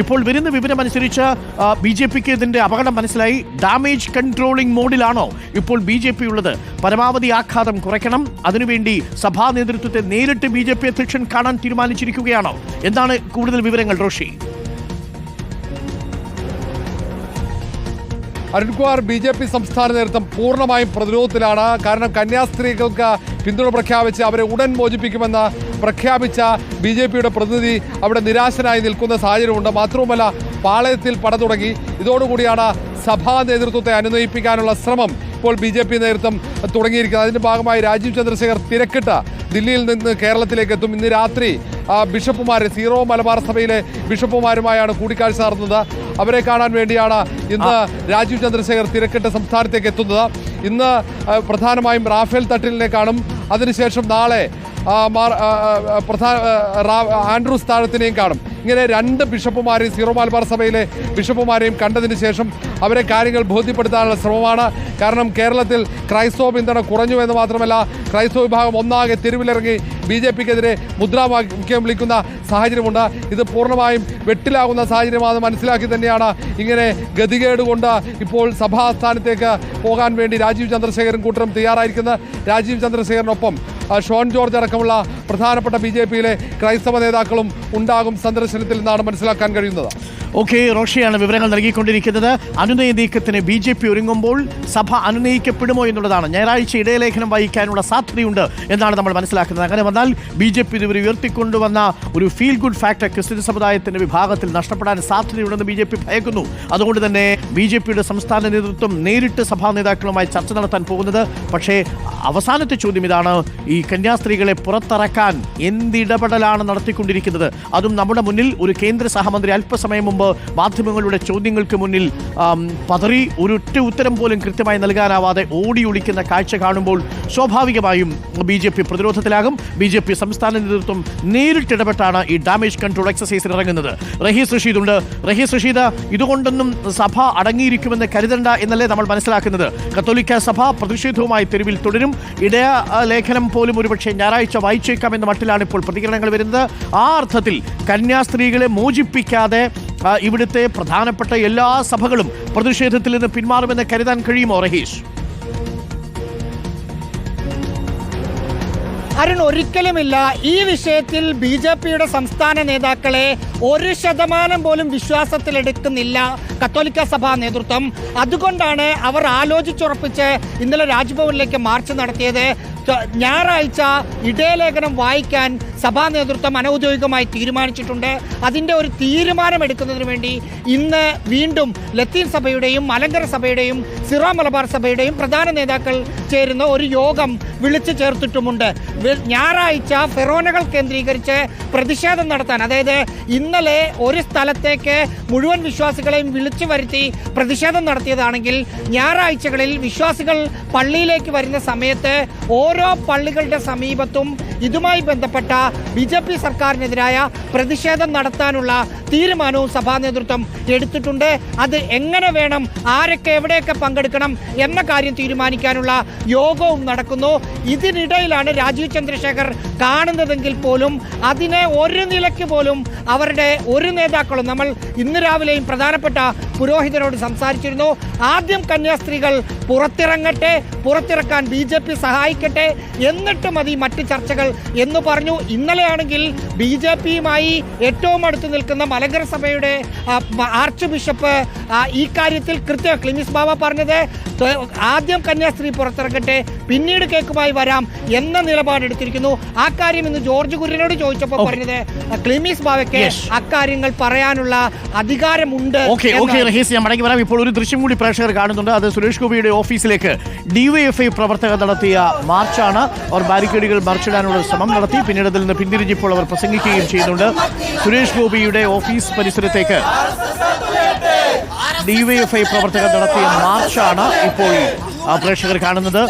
ഇപ്പോൾ വരുന്ന വിവരമനുസരിച്ച് B J പിക്ക് ഇതിന്റെ അപകടം മനസ്സിലായി. ഡാമേജ് കൺട്രോളിംഗ് മോഡിലാണോ ഇപ്പോൾ ബി ജെ പി ഉള്ളത്? പരമാവധി ആഘാതം കുറയ്ക്കണം. അതിനുവേണ്ടി സഭാ നേതൃത്വത്തെ നേരിട്ട് ബി ജെ പി അധ്യക്ഷൻ കാണാൻ തീരുമാനിച്ചിരിക്കുകയാണോ? എന്താണ് കൂടുതൽ വിവരങ്ങൾ Roshi? Arunkumar B J P സംസ്ഥാന നേതൃത്വം പൂർണമായും പ്രതിരോധത്തിലാണ്. കാരണം കന്യാസ്ത്രീകൾക്ക് പിന്തുണ പ്രഖ്യാപിച്ച് അവരെ ഉടൻ മോചിപ്പിക്കുമെന്ന് പ്രഖ്യാപിച്ച ബി ജെ പിയുടെ പ്രതിനിധി അവിടെ നിരാശനായി നിൽക്കുന്ന സാഹചര്യമുണ്ട്. മാത്രവുമല്ല പാളയത്തിൽ പട തുടങ്ങി. ഇതോടുകൂടിയാണ് സഭാ നേതൃത്വത്തെ അനുനയിപ്പിക്കാനുള്ള ശ്രമം ഇപ്പോൾ ബി ജെ പി നേതൃത്വം തുടങ്ങിയിരിക്കുന്നത്. അതിന്റെ ഭാഗമായി രാജീവ് ചന്ദ്രശേഖർ തിരക്കിട്ട് ദില്ലിയിൽ നിന്ന് കേരളത്തിലേക്ക് എത്തും. ഇന്ന് രാത്രി ബിഷപ്പുമാർ സീറോ മലബാർ സഭയിലെ ബിഷപ്പുമാരുമായാണ് കൂടിക്കാഴ്ച നടത്തുന്നത് അവരെ കാണാൻ വേണ്ടിയാണ് ഇന്ന് രാജീവ് ചന്ദ്രശേഖർ തിരക്കിട്ട് സംസ്ഥാനത്തേക്ക് എത്തുന്നത്. ഇന്ന് പ്രധാനമായും റാഫേൽ തട്ടിലിനെ കാണും. അതിനുശേഷം നാളെ പ്രധാന ആൻഡ്രൂസ് താഴത്തിനെയും കാണും. ഇങ്ങനെ രണ്ട് ബിഷപ്പുമാരെയും സീറോ മലബാർ സഭയിലെ ബിഷപ്പുമാരെയും കണ്ടതിന് ശേഷം അവരെ കാര്യങ്ങൾ ബോധ്യപ്പെടുത്താനുള്ള ശ്രമമാണ്. കാരണം കേരളത്തിൽ ക്രൈസ്തവ പിന്തുണ കുറഞ്ഞു എന്ന് മാത്രമല്ല ക്രൈസ്തവ വിഭാഗം ഒന്നാകെ തെരുവിലിറങ്ങി ബി ജെ പിക്കെതിരെ മുദ്രാവാക്യം വിളിക്കുന്ന സാഹചര്യമുണ്ട്. ഇത് പൂർണമായും വെട്ടിലാകുന്ന സാഹചര്യമാണെന്ന് മനസ്സിലാക്കി തന്നെയാണ് ഇങ്ങനെ ഗതികേട് കൊണ്ട് ഇപ്പോൾ സഭാസ്ഥാനത്തേക്ക് പോകാൻ വേണ്ടി രാജീവ് ചന്ദ്രശേഖരൻ കൂട്ടരും തയ്യാറായിരിക്കുന്നത്. രാജീവ് ചന്ദ്രശേഖരനൊപ്പം ഷോൺ ജോർജ് അടക്കമുള്ള പ്രധാനപ്പെട്ട ബി ക്രൈസ്തവ നേതാക്കളും ഉണ്ടാകും സന്ദർശനത്തിൽ നിന്നാണ് മനസ്സിലാക്കാൻ കഴിയുന്നത്. ഓക്കെ റോഷിയാണ് വിവരങ്ങൾ നൽകിക്കൊണ്ടിരിക്കുന്നത്. അനുനയ നീക്കത്തിന് ബി ജെ പി ഒരുങ്ങുമ്പോൾ സഭ അനുനയിക്കപ്പെടുമോ എന്നുള്ളതാണ്. ഞായറാഴ്ച ഇടയലേഖനം വഹിക്കാനുള്ള സാധ്യതയുണ്ട് എന്നാണ് നമ്മൾ മനസ്സിലാക്കുന്നത്. അങ്ങനെ വന്നാൽ ബി ജെ പി ഇതുവരെ ഉയർത്തിക്കൊണ്ടുവന്ന ഒരു ഫീൽ ഗുഡ് ഫാക്ടർ ക്രിസ്ത്യൻ സമുദായത്തിന്റെ വിഭാഗത്തിൽ നഷ്ടപ്പെടാൻ സാധ്യതയുണ്ടെന്ന് ബി ജെ പി ഭയക്കുന്നു. അതുകൊണ്ട് തന്നെ ബി ജെ പിയുടെ സംസ്ഥാന നേതൃത്വം നേരിട്ട് സഭാ നേതാക്കളുമായി ചർച്ച നടത്താൻ പോകുന്നത്. പക്ഷേ അവസാനത്തെ ചോദ്യം ഇതാണ്. ഈ കന്യാസ്ത്രീകളെ പുറത്തിറക്കാൻ എന്തിടപെടലാണ് നടത്തിക്കൊണ്ടിരിക്കുന്നത്? അതും നമ്മുടെ മുന്നിൽ ഒരു കേന്ദ്ര സഹമന്ത്രി അല്പസമയം മുമ്പ് മാധ്യമങ്ങളുടെ ചോദ്യങ്ങൾക്ക് മുന്നിൽ പതറി ഒരൊറ്റ ഉത്തരം പോലും കൃത്യമായി നൽകാനാവാതെ ഓടി ഒളിക്കുന്ന കാഴ്ച കാണുമ്പോൾ സ്വാഭാവികമായും ബി ജെ പി പ്രതിരോധത്തിലാകും. ബി ജെ പി സംസ്ഥാന നേതൃത്വം നേരിട്ടിടപെട്ടാണ് ഈ ഡാമേജ് കൺട്രോൾ എക്സസൈസിൽ ഇറങ്ങുന്നത്. റഹീസ് റഷീദ് ഉണ്ട് റഹീസ് റഷീദ് ഇതുകൊണ്ടൊന്നും സഭ അടങ്ങിയിരിക്കുമെന്ന് കരുതണ്ട എന്നല്ലേ നമ്മൾ മനസ്സിലാക്കുന്നത്. കത്തോലിക്ക സഭ പ്രതിഷേധവുമായി തെരുവിൽ തുടരും. ഇടയ ലേഖനം പോലും ഒരുപക്ഷെ ഞായറാഴ്ച വായിച്ചേക്കാം എന്ന മട്ടിലാണ് ഇപ്പോൾ പ്രതികരണങ്ങൾ വരുന്നത്. ആ അർത്ഥത്തിൽ കന്യാസ്ത്രീകളെ മോചിപ്പിക്കാതെ ഇവിടുത്തെ പ്രധാനപ്പെട്ട എല്ലാ സഭകളും പ്രതിഷേധത്തിൽ നിന്ന് പിന്മാറുമെന്ന് കരുതാൻ കഴിയുമോ റഹീഷ്? അരുൺ ഒരിക്കലുമില്ല. ഈ വിഷയത്തിൽ ബി ജെ പിയുടെ സംസ്ഥാന നേതാക്കളെ ഒരു ശതമാനം പോലും വിശ്വാസത്തിലെടുക്കുന്നില്ല കത്തോലിക്ക സഭാ നേതൃത്വം. അതുകൊണ്ടാണ് അവർ ആലോചിച്ചുറപ്പിച്ച് ഇന്നലെ രാജ്ഭവനിലേക്ക് മാർച്ച് നടത്തിയത്. ഞായറാഴ്ച ഇടയലേഖനം വായിക്കാൻ സഭാ നേതൃത്വം അനൗദ്യോഗികമായി തീരുമാനിച്ചിട്ടുണ്ട്. അതിന്റെ ഒരു തീരുമാനം എടുക്കുന്നതിന് വേണ്ടി ഇന്ന് വീണ്ടും ലത്തീൻ സഭയുടെയും മലങ്കര സഭയുടെയും സിറോ മലബാർ സഭയുടെയും പ്രധാന നേതാക്കൾ ചേരുന്ന ഒരു യോഗം വിളിച്ചു ചേർത്തിട്ടുമുണ്ട്. ഞായറാഴ്ച ഫെറോനകൾ കേന്ദ്രീകരിച്ച് പ്രതിഷേധം നടത്താൻ അതായത് ഇന്നലെ ഒരു സ്ഥലത്തേക്ക് മുഴുവൻ വിശ്വാസികളെയും വിളിച്ചു വരുത്തി പ്രതിഷേധം നടത്തിയതാണെങ്കിൽ ഞായറാഴ്ചകളിൽ വിശ്വാസികൾ പള്ളിയിലേക്ക് വരുന്ന സമയത്ത് ഓരോ പള്ളികളുടെ സമീപത്തും ഇതുമായി ബന്ധപ്പെട്ട ബി ജെ പി സർക്കാരിനെതിരായ പ്രതിഷേധം നടത്താനുള്ള തീരുമാനവും സഭാ നേതൃത്വം എടുത്തിട്ടുണ്ട്. അത് എങ്ങനെ വേണം ആരൊക്കെ എവിടെയൊക്കെ പങ്കെടുക്കണം എന്ന കാര്യം തീരുമാനിക്കാനുള്ള യോഗവും നടക്കുന്നു. ഇതിനിടയിലാണ് രാജീവ് ചന്ദ്രശേഖർ കാണുന്നതെങ്കിൽ പോലും അതിനെ ഒരു നിലയ്ക്ക് പോലും അവരുടെ ഒരു നേതാക്കളും നമ്മൾ ഇന്ന് രാവിലെയും പ്രധാനപ്പെട്ട പുരോഹിതരോട് സംസാരിച്ചിരുന്നു ആദ്യം കന്യാസ്ത്രീകൾ പുറത്തിറങ്ങട്ടെ പുറത്തിറക്കാൻ ബി ജെ പി സഹായിക്കട്ടെ എന്നിട്ട് മതി മറ്റ് ചർച്ചകൾ എന്ന് പറഞ്ഞു ഇന്നലെയാണെങ്കിൽ ബി ജെ പിയുമായി ഏറ്റവും അടുത്ത് നിൽക്കുന്ന മലങ്കര സഭയുടെ ആർച്ച് ബിഷപ്പ് ഈ കാര്യത്തിൽ കൃത്യ ക്ലിമിസ് ബാബ പറഞ്ഞത് ആദ്യം കന്യാസ്ത്രീ പുറത്തിറങ്ങട്ടെ പിന്നീട് കേക്കുമായി വരാം എന്ന നിലപാടെടുത്തിരിക്കുന്നു ആ കാര്യം ഇന്ന് ജോർജ് കുര്യനോട് ചോദിച്ചപ്പോൾ പറഞ്ഞത് ക്ലിമിസ് ബാബയ്ക്ക്. അക്കാര്യങ്ങൾ പറയാനുള്ള അധികാരമുണ്ട് ഓക്കെ ഓക്കെ എന്നാണ്. റഹീസ് ഞാൻ മടങ്ങി വരാം. ഇപ്പോൾ ഒരു ദൃശ്യം കൂടി പ്രേക്ഷകർ കാണുന്നുണ്ട്. അത് സുരേഷ് ഗോപിയുടെ ഓഫീസിലേക്ക് ഡിവൈഎഫ്ഐ പ്രവർത്തകർ നടത്തിയ മാർച്ചാണ്. അവർ ബാരിക്കേഡുകൾ മറിച്ചിടാനുള്ള ശ്രമം നടത്തി. പിന്നീട് അതിൽ നിന്ന് പിന്തിരിഞ്ഞപ്പോൾ അവർ പ്രസംഗിക്കുകയും ചെയ്യുന്നുണ്ട്. സുരേഷ് ഗോപിയുടെ ഓഫീസ് പരിസരത്തേക്ക് ഡിവൈഎഫ്ഐ പ്രവർത്തകർ നടത്തിയ മാർച്ചാണ് ഇപ്പോൾ പ്രേക്ഷകർ കാണുന്നത്.